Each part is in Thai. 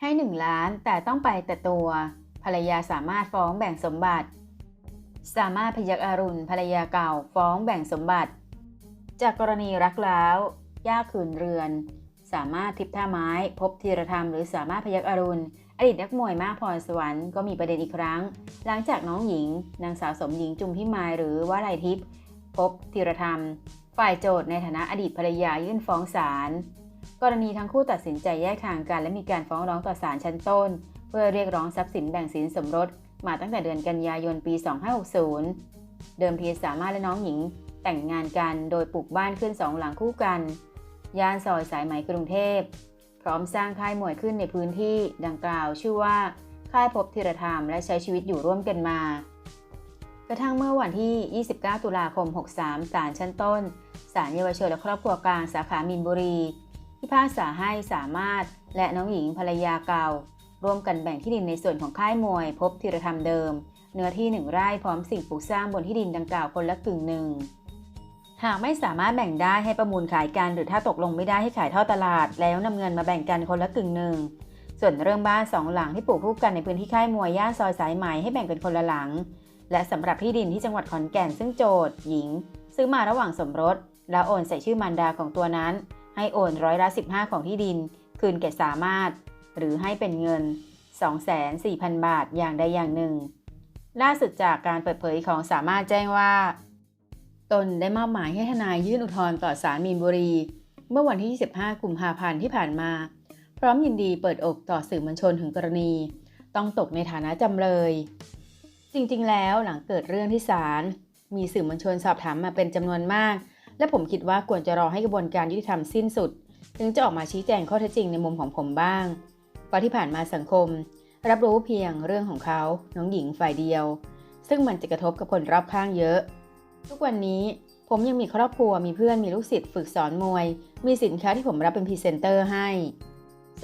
ให้หนึ่งล้านแต่ต้องไปแต่ตัว ภรรยาสามารถฟ้องแบ่งสมบัติ สามารถพยักอรุณภรรยาเก่าฟ้องแบ่งสมบัติ จากกรณีรักร้วย่าคืนเรือน สามารถทิพท่าไม้ พบธีรธรรม หรือสามารถพยักอรุณ อดีตนักมวยมากพรสวรรค์ก็มีประเด็นอีกครั้ง หลังจากน้องหญิง นางสาวสมหญิงจุมพิมายหรือว่าไรทิพย์พบธีรธรรม ฝ่ายโจทย์ในฐานะอดีตภรรยายื่นฟ้องศาล กรณีทั้งคู่ตัดสินใจแยกทางกัน และมีการฟ้องร้องต่อศาลชั้นต้น เพื่อเรียกร้องทรัพย์สินแบ่งสินสมรส มาตั้งแต่เดือนกันยายนปี 2560 เดิมทีสามารถและน้องหญิงแต่งงานกันโดยปลูกบ้านขึ้นสองหลังคู่กัน ย่านซอยสายไหมกรุงเทพ พร้อมสร้างค่ายมวยขึ้นในพื้นที่ดังกล่าวชื่อว่า ค่ายพบธีรธรรมและใช้ชีวิตอยู่ร่วมกันมา กระทั่งเมื่อวันที่ 29 ตุลาคม 63 ศาลชั้นต้น ศาลเยาวชนและครอบครัวกลางสาขามีนบุรี พิพากษาให้สามารถและน้องหญิงภรรยาเก่า ร่วมกันแบ่งที่ดินในส่วนของค่ายมวย พบธีรธรรมเดิม เนื้อที่หนึ่งไร่พร้อมสิ่งปลูกสร้างบนที่ดินดังกล่าวคนละกึ่งหนึ่งหากไม่สามารถแบ่งได้ให้ประมูลขายกันหรือถ้าตกลงไม่ได้ให้ขายท่อตลาด แล้วนำเงินมาแบ่งกันคนละกึ่งหนึ่งส่วนเรื่องบ้านสองหลังที่ปลูกคู่กันในพื้นที่ค่ายมวยย่านซอยสายไหมให้แบ่งเป็นคนละหลัง และสำหรับที่ดินที่จังหวัดขอนแก่นซึ่งโจทย์หญิง ซื้อมาระหว่างสมรส แล้วโอนใส่ชื่อมารดาของตัวนั้น ให้โอนร้อยละ 15 ของที่ดิน คืนแก่สามารถ หรือให้เป็นเงิน204,000 บาทอย่างใดอย่างหนึ่ง ล่าสุดจากการเปิดเผยของสามารถแจ้งว่า ตนได้มอบหมายให้ทนายยื่นอุทธรณ์ต่อศาลมีนบุรี เมื่อวันที่ 25 กุมภาพันธ์ที่ผ่านมา พร้อมยินดีเปิดอกต่อสื่อมวลชนถึงกรณี ต้องตกในฐานะจำเลย จริงๆ แล้วหลังเกิดเรื่องที่ศาลมีสื่อมวลชนสอบถามมาเป็นจำนวนมาก และผมคิดว่าควรจะรอให้กระบวนการยุติธรรมสิ้นสุด ถึงจะออกมาชี้แจงข้อเท็จจริงในมุมของผมบ้างเพราะที่ผ่านมาสังคม รับรู้เพียงเรื่องของเขา น้องหญิงฝ่ายเดียว ซึ่งมันจะกระทบกับคนรอบข้างเยอะ ทุกวันนี้ผมยังมีครอบครัวมีเพื่อนมีลูกศิษย์ฝึกสอนมวย มีสินค้าที่ผมรับเป็นพรีเซนเตอร์ให้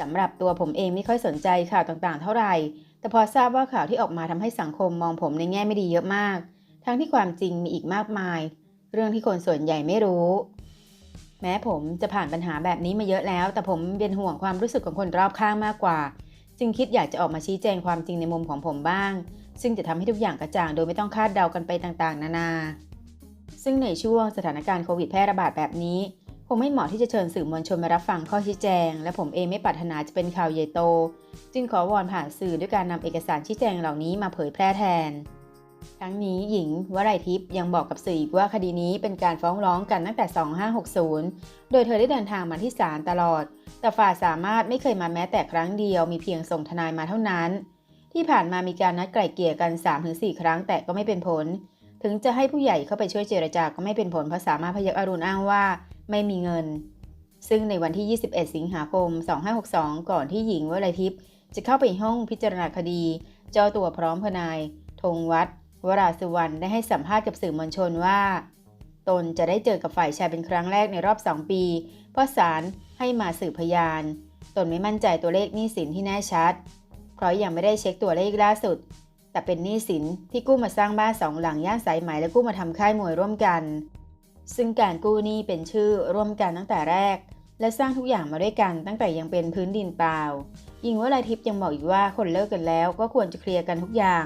สำหรับตัวผมเองไม่ค่อยสนใจข่าวต่างๆ เท่าไหร่ แต่พอทราบว่าข่าวที่ออกมาทำให้สังคมมองผมในแง่ไม่ดีเยอะมาก ทั้งที่ความจริงมีอีกมากมาย เรื่องที่คนส่วนใหญ่ไม่รู้ แม้ผมจะผ่านปัญหาแบบนี้มาเยอะแล้ว แต่ผมเป็นห่วงความรู้สึกของคนรอบข้างมากกว่า จึงคิดอยากจะออกมาชี้แจงความจริงในมุมของผมบ้าง ซึ่งจะทำให้ทุกอย่างกระจ่างโดยไม่ต้องคาดเดากันไปต่างๆ นานา ซึ่งในช่วงสถานการณ์โควิดแพร่ระบาดแบบนี้ผมไม่เหมาะที่จะเชิญสื่อมวลชนมารับฟังข้อชี้แจง และผมเองไม่ปรารถนาจะเป็นข่าวใหญ่โต จึงขอวอนผ่านสื่อด้วยการนำเอกสารชี้แจงเหล่านี้มาเผยแพร่แทน ทั้งนี้หญิงวรัยทิพย์ยังบอกกับสื่ออีกว่าคดีนี้เป็นการฟ้องร้องกันตั้งแต่ 2560 โดยเธอได้เดินทางมาที่ศาลตลอด แต่ฝ่ายสามารถไม่เคยมาแม้แต่ครั้งเดียวมีเพียงส่งทนายมาเท่านั้น ที่ผ่านมามีการนัดไกล่เกลี่ยกัน 3-4 ครั้งแต่ก็ไม่เป็นผล ถึงจะให้ผู้ใหญ่เข้าไปช่วยเจรจาก็ไม่เป็นผลเพราะสามารถพยักอรุณอ้างว่าไม่มีเงิน ซึ่งในวันที่ 21 สิงหาคม 2562 ก่อนที่หญิงวลัยทิพย์จะเข้าไปห้องพิจารณาคดี เจ้าตัวพร้อมทนายธงวัด วราสุวรรณได้ให้สัมภาษณ์กับสื่อมวลชนว่า ตนจะได้เจอกับฝ่ายชายเป็นครั้งแรกในรอบ 2 ปี เพราะศาลให้มาสืบพยาน ตนไม่มั่นใจตัวเลขหนี้สินที่แน่ชัด เพราะยังไม่ได้เช็คตัวเลขล่าสุด แต่เป็นหนี้สินที่กู้มาสร้างบ้านสองหลังย่านสายไหมและกู้มาทำค่ายมวยร่วมกัน ซึ่งการกู้หนี้เป็นชื่อร่วมกันตั้งแต่แรก และสร้างทุกอย่างมาด้วยกันตั้งแต่ยังเป็นพื้นดินเปล่าหญิงวลัยทิพย์ยังบอกอีกว่าคนเลิกกันแล้วก็ควรจะเคลียร์กันทุกอย่าง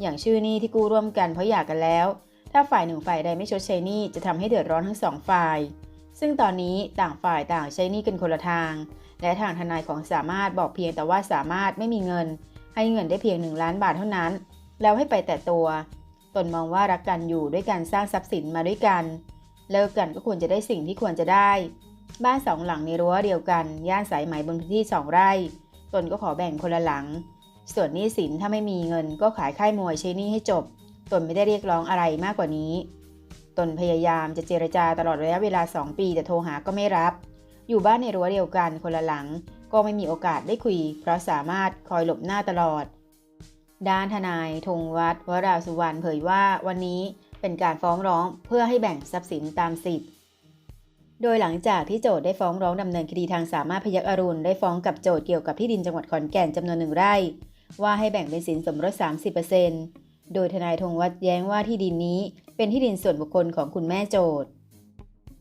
อย่างชื่อหนี้ที่กู้ร่วมกันเพราะหย่ากันแล้ว ถ้าฝ่ายหนึ่งฝ่ายใดไม่ชดใช้หนี้จะทำให้เดือดร้อนทั้งสองฝ่าย ซึ่งตอนนี้ต่างฝ่ายต่างใช้หนี้กันคนละทาง และทางทนายของสามารถบอกเพียงแต่ว่าสามารถไม่มีเงิน ให้เงินได้เพียงหนึ่งล้านบาทเท่านั้น แล้วให้ไปแต่ตัว ตนมองว่ารักกันอยู่ด้วยการสร้างทรัพย์สินมาด้วยกัน เลิกกันก็ควรจะได้สิ่งที่ควรจะได้ บ้านสองหลังในรั้วเดียวกัน ย่านสายไหมบนพื้นที่สองไร่ ตนก็ขอแบ่งคนละหลัง ส่วนหนี้สินถ้าไม่มีเงินก็ขายค่ายมวยใช้หนี้ให้จบ ตนไม่ได้เรียกร้องอะไรมากกว่านี้ ตนพยายามจะเจรจาตลอดระยะเวลา 2 ปีแต่โทรหาก็ไม่รับ อยู่บ้านในรั้วเดียวกันคนละหลัง ก็ไม่มีโอกาสได้คุย เพราะสามารถคอยหลบหน้าตลอด ด้านทนายธงวัดวราสุวรรณเผยว่าวันนี้เป็นการฟ้องร้องเพื่อให้แบ่งทรัพย์สินตามสิทธิ์โดยหลังจากที่โจทย์ได้ฟ้องร้องดำเนินคดีทางสามารถพยักอรุณได้ฟ้องกับโจทย์เกี่ยวกับที่ดินจังหวัดขอนแก่นจำนวนหนึ่งไร่ ว่าให้แบ่งเป็นสินสมรส 30%โดยทนายธงวัดแย้งว่าที่ดินนี้เป็นที่ดินส่วนบุคคลของคุณแม่โจทย์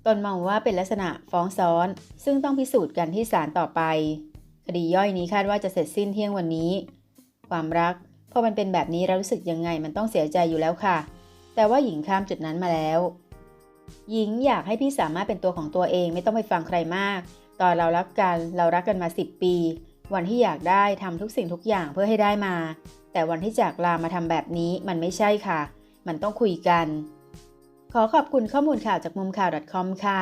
ตนมองว่าเป็นลักษณะฟ้องซ้อน ซึ่งต้องพิสูจน์กันที่ศาลต่อไป คดีย่อยนี้คาดว่าจะเสร็จสิ้นเที่ยงวันนี้ ความรักพอมันเป็นแบบนี้เรารู้สึกยังไงมันต้องเสียใจอยู่แล้วค่ะ แต่ว่าหญิงข้ามจุดนั้นมาแล้ว หญิงอยากให้พี่สามารถเป็นตัวของตัวเองไม่ต้องไปฟังใครมาก ตอนเรารักกันเรารักกันมา 10 ปี วันที่อยากได้ทำทุกสิ่งทุกอย่างเพื่อให้ได้มา แต่วันที่จากลามาทำแบบนี้มันไม่ใช่ค่ะ มันต้องคุยกัน ขอขอบคุณข้อมูลข่าวจากมุมข่าว .com ค่ะ